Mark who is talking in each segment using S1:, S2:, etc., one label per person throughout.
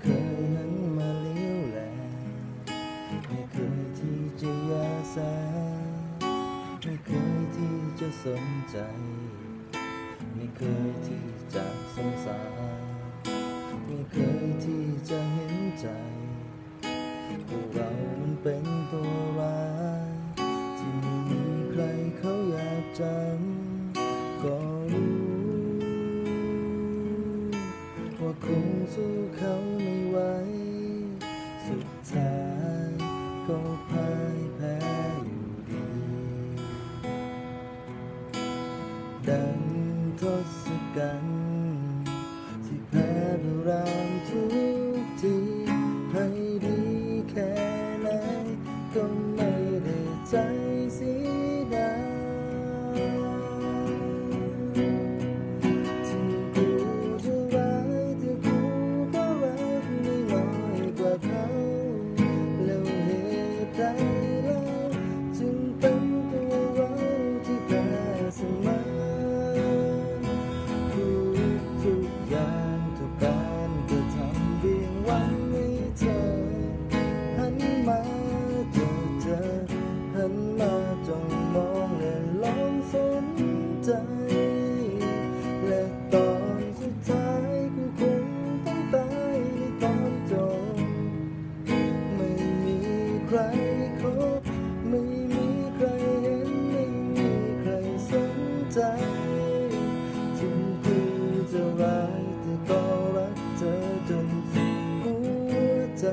S1: เคยนั้นมาเลี้ยวแล ไม่เคยที่จะยาแสไม่เคยที่จะสนใจ ไม่เคยที่จะสงสาร ว่าคงสู้เขาไม่ไหว สุดท้ายก็พ่ายแพ้อยู่ดี ดังทศกัณฐ์ มาเจอเธอหันมาจ้องมองและลองสนใจ และตอนสุดท้ายกูคงต้องตายในตอนจบไม่มีใครคบไม่มีใครเห็นไม่มีใครสนใจถึงกูจะร้ายแต่ก็รักเธอจนหัวใจ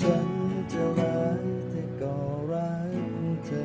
S1: ฉันจะร้ายแต่ก็รักเธอ